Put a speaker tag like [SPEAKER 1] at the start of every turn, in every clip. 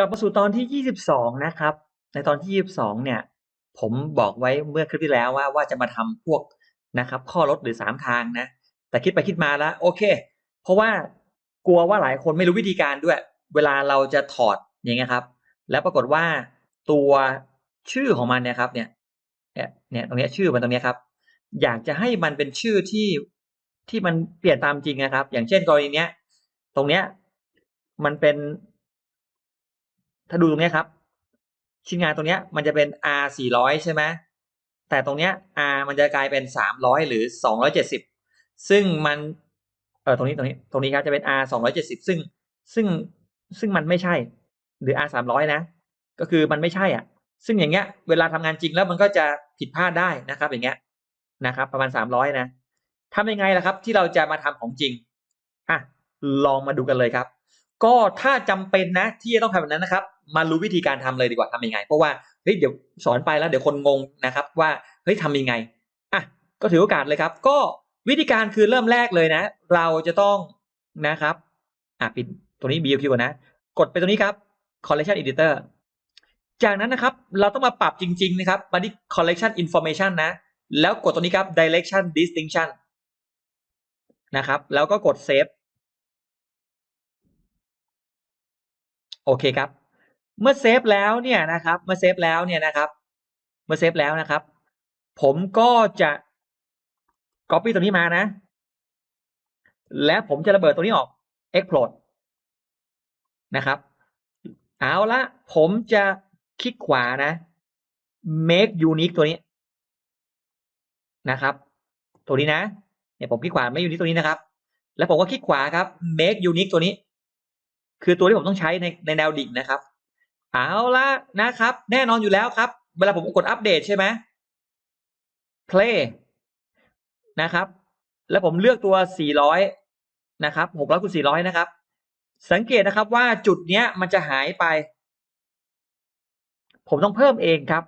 [SPEAKER 1] ลับมาสู่ตอนที่ 22 นะครับ ในตอนที่ 22 เนี่ย ผมบอกไว้เมื่อคลิปที่แล้วว่าว่าจะมาทำพวกนะครับ ข้อลดหรือ 3 ทางนะ แต่คิดไปคิดมาแล้ว โอเค เพราะว่ากลัวว่าหลายคนไม่รู้วิธีการด้วย เวลาเราจะถอดอย่างเงี้ยครับ แล้วปรากฏว่าตัวชื่อของมันเนี่ยครับเนี่ยเนี่ยเนี่ยตรงเนี้ยชื่อมันตรงเนี้ยครับ อยากจะให้มันเป็นชื่อที่ที่มันเปลี่ยนตามจริงนะครับ อย่างเช่นกรณีเนี้ย ตรงเนี้ยมันเป็น ถ้าดูตรงเนี้ยครับ ชิ้นงานตรงเนี้ยมันจะเป็น R 400 ใช่ไหมแต่ตรงเนี้ย R มันจะกลายเป็น 300 หรือ 270 ซึ่งมันเออตรงนี้ตรงนี้ตรงนี้ครับจะเป็น R 270 ซึ่งซึ่งซึ่งมันไม่ใช่ หรือ R 300 นะ ก็คือมันไม่ใช่อะ ซึ่งอย่างเงี้ย เวลาทำงานจริงแล้วมันก็จะผิดพลาดได้นะครับ อย่างเงี้ยนะครับ ประมาณ 300 นะทำยังไงล่ะครับ ที่เราจะมาทำของจริงอะลองมาดูกันเลยครับ ก็ถ้าจำเป็นนะที่จะต้องทำแบบนั้นนะครับ มารู้วิธีการทำเลยดีกว่าทำยังไง เพราะว่าเฮ้ยเดี๋ยวสอนไปแล้วเดี๋ยวคนงงนะครับ ว่าเฮ้ยทำยังไงอะก็ถือโอกาสเลยครับ ก็วิธีการคือเริ่มแรกเลยนะ เราจะต้องนะครับอะปิดตัวนี้ BQ ก่อนนะ กดไปตัวนี้ครับ collection editor จากนั้นนะครับ เราต้องมาปรับจริง ๆ นะครับมาที่ collection information นะ แล้วกดตัวนี้ครับ direction distinction นะครับ แล้วก็กด save โอเคครับ เมื่อเซฟแล้วเนี่ยนะครับ เมื่อเซฟแล้วเนี่ยนะครับ เมื่อเซฟแล้วนะครับ ผมก็จะ copy ตัวนี้มานะ และผมจะระเบิดตัวนี้ออก explode นะครับ เอาละผมจะคลิกขวานะ make unique ตัวนี้นะครับ ตัวนี้นะเนี่ยผมคลิกขวา make unique ตัวนี้นะครับ แล้วผมก็คลิกขวาครับ make unique ตัวนี้ คือตัวที่ผมต้องใช้ในในแนวดิ่งนะครับ เอาละนะครับ แน่นอนอยู่แล้วครับ เวลาผมกดอัปเดตใช่ไหม play นะครับ แล้วผมเลือกตัว 400 นะครับ 600คูณ400 นะครับ สังเกตนะครับว่าจุดเนี้ยมันจะหายไป ผมต้องเพิ่มเองครับ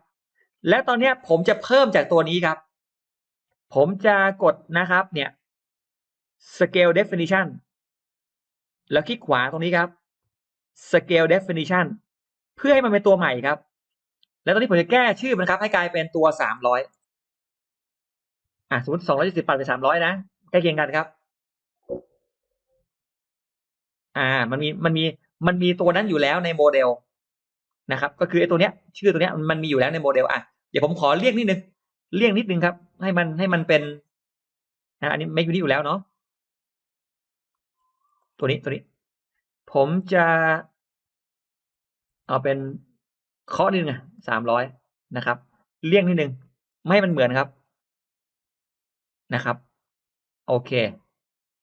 [SPEAKER 1] และตอนเนี้ยผมจะเพิ่มจากตัวนี้ครับ ผมจะกดนะครับเนี่ย scale definition แล้วคลิกขวาตรงนี้ครับ scale definition เพื่อให้มันเป็นตัวใหม่ครับ แล้วตอนนี้ผมจะแก้ชื่อมันครับ ให้กลายเป็นตัวสามร้อยอะสมมติสองร้อยสิบปัดไปสามร้อยนะใกล้เคียงกันครับ อ่า มันมีมันมีมันมีตัวนั้นอยู่แล้วในโมเดลนะครับ ก็คือไอ้ตัวเนี้ย ชื่อตัวเนี้ยมันมีอยู่แล้วในโมเดลอะเดี๋ยวผมขอเรียกนิดนึงเรียกนิดนึงครับ ให้มันให้มันเป็นอะอันนี้ไม่อยู่นี่อยู่แล้วเนาะตัวนี้ตัวนี้ ผมจะ เอาเป็นเคาะนิดนึงสามร้อยนะครับ เลี่ยงนิดนึง ไม่ให้มันเหมือนครับนะครับ โอเค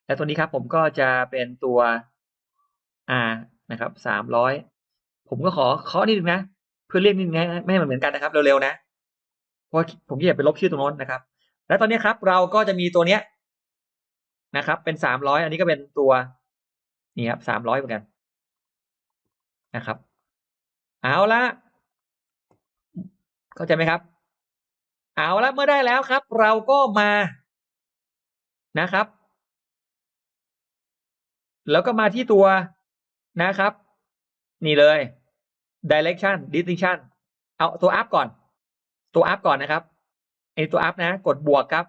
[SPEAKER 1] แล้วตัวนี้ครับผมก็จะเป็นตัว R นะครับสามร้อยผมก็ขอเคาะนิดนึงนะ เพื่อเลี่ยงนิดนึงไม่ให้มันเหมือนกันนะครับ เร็วๆนะ เพราะผมอยากไปลบชื่อตรงโน้นนะครับ แล้วตอนนี้ครับ เราก็จะมีตัวเนี้ยนะครับ เป็นสามร้อยอันนี้ก็เป็นตัว นี่ครับสามร้อยเหมือนกันนะครับ เอาละเข้าใจไหมครับ เอาละเมื่อได้แล้วครับ เราก็มานะครับ แล้วก็มาที่ตัวนะครับ นี่เลย direction distinction เอาตัว up ก่อน ตัว up ก่อนนะครับไอตัว up นะ กดบวกครับ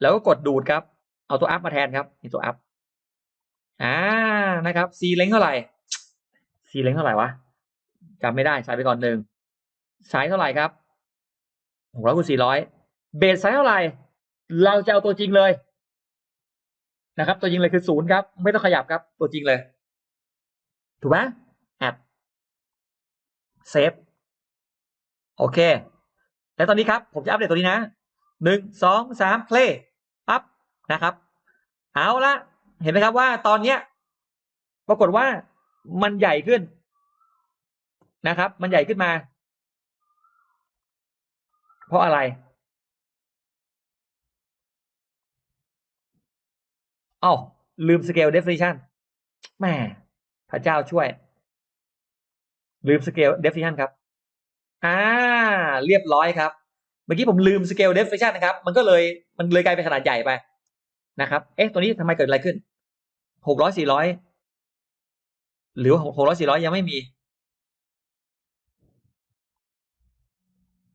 [SPEAKER 1] แล้วก็กดดูดครับ เอาตัว up มาแทนครับนี่ตัว up อ่านะครับ c เล้งเท่าไหร่ c เล้งเท่าไหร่วะจำไม่ได้ใส่ไปก่อนหนึ่งสายเท่าไหร่ครับหกร้อยคูณสี่ร้อยเบสไซส์เท่าไหร่ เราจะเอาตัวจริงเลยนะครับ ตัวจริงเลยคือศูนย์ครับ ไม่ต้องขยับครับ ตัวจริงเลย ถูกไหมแอดเซฟโอเค แล้วตอนนี้ครับ ผมจะอัปเดตตัวนี้นะหนึ่งสองสามเพลย์ปั๊บนะครับ เอาละ เห็นไหมครับว่าตอนเนี้ย ปรากฏว่ามันใหญ่ขึ้นนะครับ มันใหญ่ขึ้นมา เพราะอะไรอ้าลืม scale definition แหมพระเจ้าช่วย ลืม scale definition ครับ อ่า เรียบร้อยครับ เมื่อกี้ผมลืม scale definition นะครับ มันก็เลยมันเลยกลายเป็นขนาดใหญ่ไปนะครับ เอ๊ะ ตัวนี้ทำไมเกิดอะไรขึ้น หกร้อยสี่ร้อยหรือหกร้อยสี่ร้อยยังไม่มี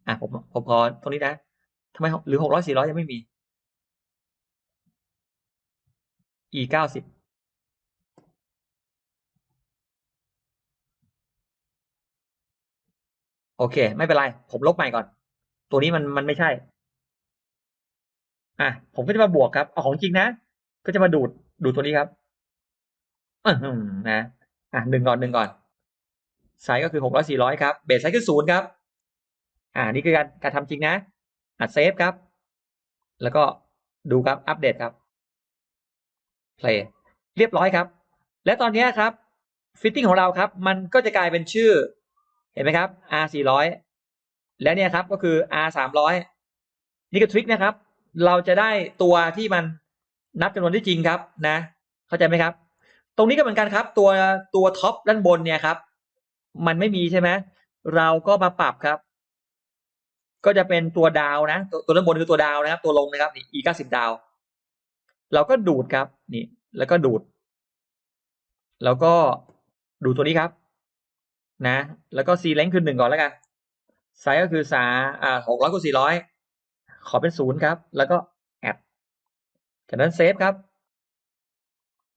[SPEAKER 1] อะผมผมขอตรงนี้นะทำไมหรือหกร้อยสี่ร้อยยังไม่มี e เก้าสิบโอเค ไม่เป็นไร ผมลบใหม่ก่อน ตัวนี้มันมันไม่ใช่ อะ ผมก็จะมาบวกครับ เอาของจริงนะ ก็จะมาดูด ดูตัวนี้ครับ อือหือนะอะหนึ่งก่อนหนึ่งก่อนไซส์ก็คือหกร้อยสี่ร้อยครับเบสไซส์คือศูนย์ครับ อ่านี่คือการการทำจริงนะอัดเซฟครับ แล้วก็ดูครับอัปเดตครับ play เรียบร้อยครับ และตอนนี้ครับฟิตติ้งของเราครับ มันก็จะกลายเป็นชื่อ เห็นไหมครับ R 400และเนี่ยครับก็คือ R 300นี่ก็ทริคนะครับ เราจะได้ตัวที่มันนับจำนวนที่จริงครับนะ เข้าใจไหมครับ ตรงนี้ก็เหมือนกันครับ ตัวตัวท็อปด้านบนเนี่ยครับ มันไม่มีใช่ไหมเราก็มาปรับครับ ก็จะเป็นตัวดาวนะ ตัวตัวด้านบนคือตัวดาวนะครับ ตัวลงนะครับนี่ e 9 0ดาว เราก็ดูดครับนี่ แล้วก็ดูด แล้วก็ดูตัวนี้ครับ นะ แล้วก็ c เลนคือหนึ่งก่อนแล้วกันไซส์ก็คือสาอ่าหกร้อยคูณสี่ร้อยขอเป็นศูนย์ครับ แล้วก็แอดจากนั้นเซฟครับ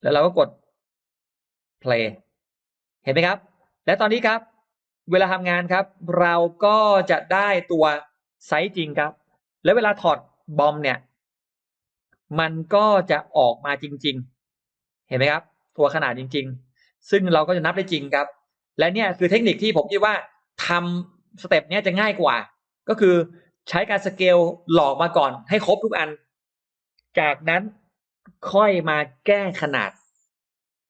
[SPEAKER 1] แล้วเราก็กด play เห็นไหมครับ และตอนนี้ครับ เวลาทำงานครับ เราก็จะได้ตัวไซส์จริงครับ แล้วเวลาถอดบอมเนี่ย มันก็จะออกมาจริง ๆ เห็นไหมครับ ตัวขนาดจริง ๆ ซึ่งเราก็จะนับได้จริงครับ และเนี่ยคือเทคนิคที่ผมคิดว่าทำสเต็ปเนี้ยจะง่ายกว่า ก็คือใช้การสเกลหลอกมาก่อนให้ครบทุกอัน จากนั้นค่อยมาแก้ขนาด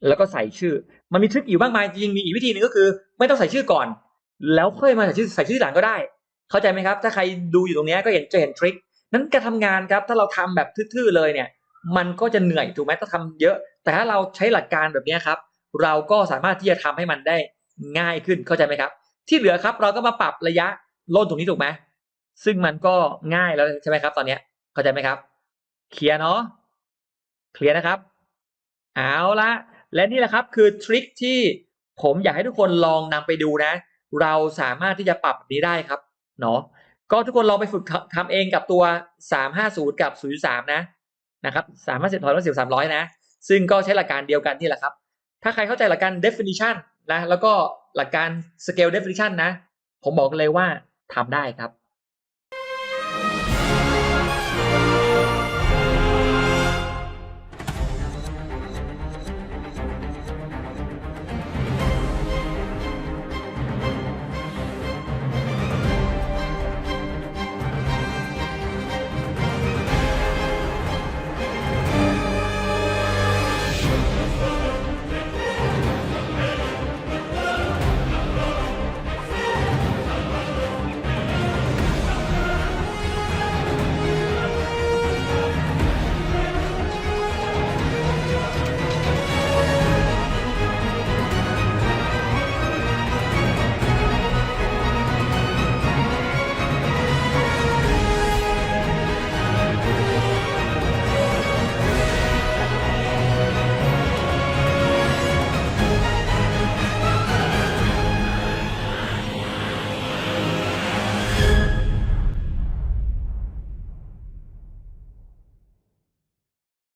[SPEAKER 1] แล้วก็ใส่ชื่อ มันมีทริคอยู่มากมายจริงมีอีกวิธีหนึ่งก็คือ ไม่ต้องใส่ชื่อก่อน แล้วค่อยมาใส่ชื่อใส่ชื่อทีหลังก็ได้ เข้าใจไหมครับ ถ้าใครดูอยู่ตรงนี้ก็เห็นจะเห็นทริคนั้นการทำงานครับ ถ้าเราทำแบบทื่อๆเลยเนี่ย มันก็จะเหนื่อยถูกไหมต้องทำเยอะ แต่ถ้าเราใช้หลักการแบบนี้ครับ เราก็สามารถที่จะทำให้มันได้ง่ายขึ้นเข้าใจไหมครับ ที่เหลือครับเราก็มาปรับระยะล่นตรงนี้ถูกไหมซึ่งมันก็ง่ายแล้วใช่ไหมครับ ตอนเนี้เข้าใจไหมครับ เคลียร์เนาะเคลียร์นะครับ เอาละ และนี่แหละครับคือทริคที่ผมอยากให้ทุกคนลองนำไปดูนะ เราสามารถที่จะปรับนี้ได้ครับเนาะก็ทุกคนลองไปฝึกทำเองกับตัว 350 กับ 0.3 นะนะครับ350ถอยลงสิบ300 นะ ซึ่งก็ใช้หลักการเดียวกันนี่แหละครับ ถ้าใครเข้าใจหลักการ definition นะแล้วก็หลักการ scale definition นะ ผมบอกเลยว่าทำได้ครับ